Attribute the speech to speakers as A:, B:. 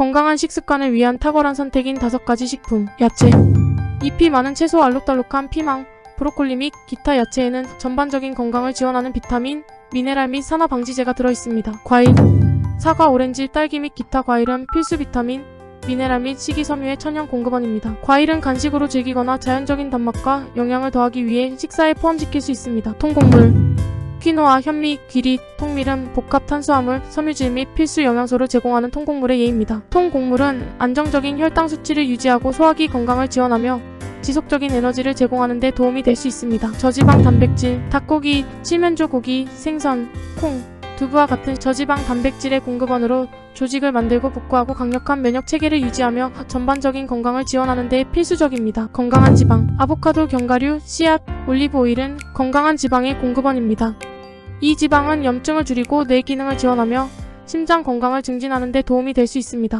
A: 건강한 식습관을 위한 탁월한 선택인 다섯 가지 식품. 야채. 잎이 많은 채소 알록달록한 피망, 브로콜리 및 기타 야채에는 전반적인 건강을 지원하는 비타민, 미네랄 및 산화 방지제가 들어있습니다. 과일. 사과, 오렌지, 딸기 및 기타 과일은 필수 비타민, 미네랄 및 식이섬유의 천연 공급원입니다. 과일은 간식으로 즐기거나 자연적인 단맛과 영양을 더하기 위해 식사에 포함시킬 수 있습니다. 통곡물. 퀴노아, 현미, 귀리, 통밀은 복합 탄수화물, 섬유질 및 필수 영양소를 제공하는 통곡물의 예입니다. 통곡물은 안정적인 혈당 수치를 유지하고 소화기 건강을 지원하며 지속적인 에너지를 제공하는 데 도움이 될 수 있습니다. 저지방 단백질, 닭고기, 칠면조 고기, 생선, 콩, 두부와 같은 저지방 단백질의 공급원으로 조직을 만들고 복구하고 강력한 면역 체계를 유지하며 전반적인 건강을 지원하는 데 필수적입니다. 건강한 지방, 아보카도, 견과류, 씨앗, 올리브 오일은 건강한 지방의 공급원입니다. 이 지방은 염증을 줄이고 뇌 기능을 지원하며 심장 건강을 증진하는 데 도움이 될 수 있습니다.